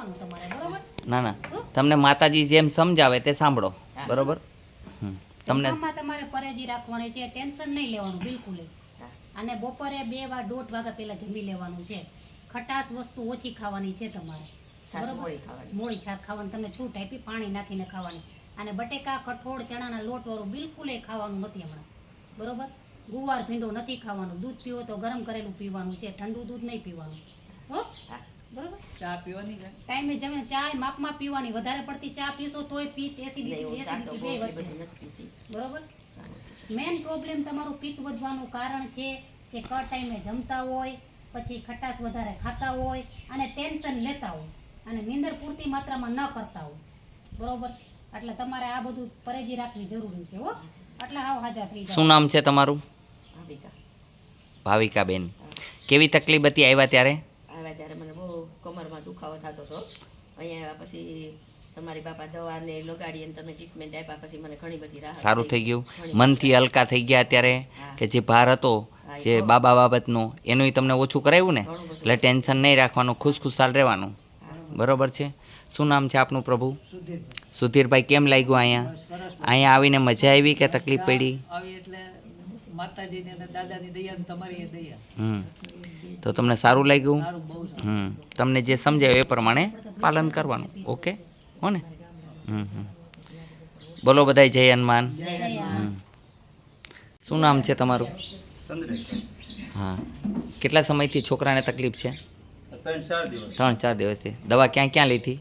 રાખવાનું તમારે બરોબર? ના ના. તમને માતાજી જેમ સમજાવે તે સાંભળો. બરોબર? તમને તમારે પરેજી રાખવાની છે ટેન્શન નહીં લેવાનું બિલકુલ અને બપોરે બે વાર દોઢ વાગ્યા પહેલા જમી લેવાનું છે. ખટાશ વસ્તુ ઓછી ખાવાની છે તમારે? મોળી ખાવાની. મોળી છાશ ખાવાની. તમને છૂટ આપી પાણી નાખીને ખાવાની. અને બટેકા કઠોળ ચણાના લોટ વાળું બિલકુલ ખાવાનું નથી હમણાં. બરોબર? ગુવાર ભીંડો નથી ખાવાનું. દૂધ પીવો તો ગરમ કરેલું પીવાનું છે. ઠંડુ દૂધ નહીં પીવાનું. હો. ચા પીવાની કે ટાઈમે જમે ચા માપમાં પીવાની. વધારે પડતી ચા પીશો તોય પીત એસિડિટી એસિડિટી બહુ બે વચ્ચે. બરોબર? મેન પ્રોબ્લેમ તમારું પિત્ત વધવાનું કારણ છે કે ક ટાઈમે જમતા હોય પછી ખટાશ વધારે ખાતા હોય અને ટેન્શન લેતા હોય અને નીંદર પૂરતી માત્રામાં ન કરતા હોય. બરોબર? એટલે તમારે આ બધું પરેજી રાખવી જરૂરી છે હો. એટલે હાવ હાજર થઈ શું નામ છે તમારું? ભાવિકા. ભાવિકા બેન કેવી તકલીફ હતી આવ્યા ત્યારે? કમરમાં દુખાવો થતો હતો. અહીંયા આવ્યા પછી તમારી બાપા દવાને લગાડી અને તમે ટ્રીટમેન્ટ આપ્યા પછી મને ઘણી બધી રાહત સારું થઈ. ગયું. મનથી હલકા થઈ ગયા અત્યારે કે જે ભાર હતો જે બાબા બાબતનો એનું તમને ઓછું કરાવ્યું ને? એટલે ટેન્શન નહીં રાખવાનું ખુશખુશાલ રહેવાનું. બરોબર છે? શું નામ છે આપનું પ્રભુ? સુધીરભાઈ. કેમ લાગ્યું અહીંયા? અહીંયા આવીને મજા આવી કે તકલીફ પડી? આવી માતાજીની અને દાદાની દયા તમારી દયા. હમ. તો તમને સારું લાગ્યું? હમ. તમને જે સમજાય એ પ્રમાણે પાલન કરવાનું ઓકે? હો ને? હમ હમ. બોલો બધાય જય હનુમાન. હમ. શું નામ છે તમારું? હા. કેટલા સમયથી છોકરાને તકલીફ છે? ત્રણ ચાર દિવસથી. દવા ક્યાં ક્યાં લીધી?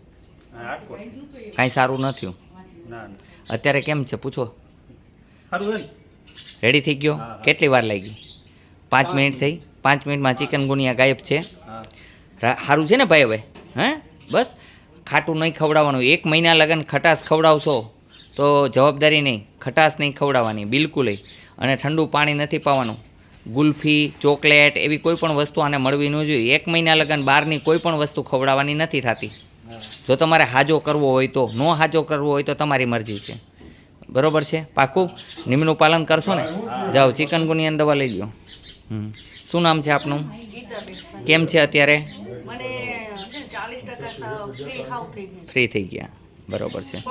કાંઈ સારું ન થયું? અત્યારે કેમ છે? પૂછો. રેડી થઈ ગયો. કેટલી વાર લાગી? પાંચ મિનિટ થઈ? પાંચ મિનિટમાં ચિકન ગુનિયા ગાયબ છે? સારું છે ને ભાઈ હવે હે? બસ ખાટું નહીં ખવડાવવાનું. એક મહિના લગન ખટાશ ખવડાવશો તો જવાબદારી નહીં ખટાશ નહીં ખવડાવવાની બિલકુલ અને ઠંડુ પાણી નથી પાવાનું. ગુલ્ફી ચોકલેટ એવી કોઈ પણ વસ્તુ આને મળવી ન જોઈએ. એક મહિના લગન બહારની કોઈ પણ વસ્તુ ખવડાવવાની નથી થતી. જો તમારે હાજો કરવો હોય તો નો હાજો કરવો હોય તો તમારી મરજી છે. બરોબર છે? પાકું નિમનું પાલન કરશો ને? જાઓ ચિકન ગુનિયાની દવા લઈ લો શું નામ છે આપનું? કેમ છે અત્યારે? ફ્રી થઈ ગયા. બરોબર છે.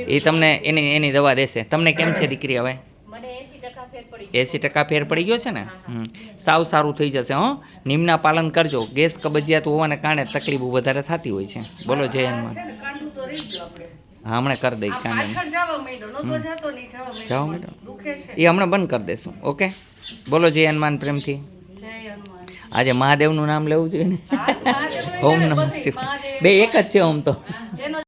એ તમને એની એની દવા દેશે. તમને કેમ છે દીકરી હવે? એસી ટકા ફેર પડી ગયો. છે ને? હમ. સાવ સારું થઈ જશે હો. નિમના પાલન કરજો. ગેસ કબજિયાત હોવાને કારણે તકલીફો વધારે થતી હોય છે. બોલો જય હનુમાન. છે ને કાંડું તો રહી ગયું આપણે. હા હમણાં કરી દઈશ આ કાંઈ જવા મેડમ. એ હમણાં બંધ કરી દેશું ઓકે? બોલો જય હનુમાન પ્રેમથી. આજે મહાદેવનું નામ લેવું જોઈએ ને? ઓમ નમઃ શિવાય. બે એક જ છે ઓમ તો.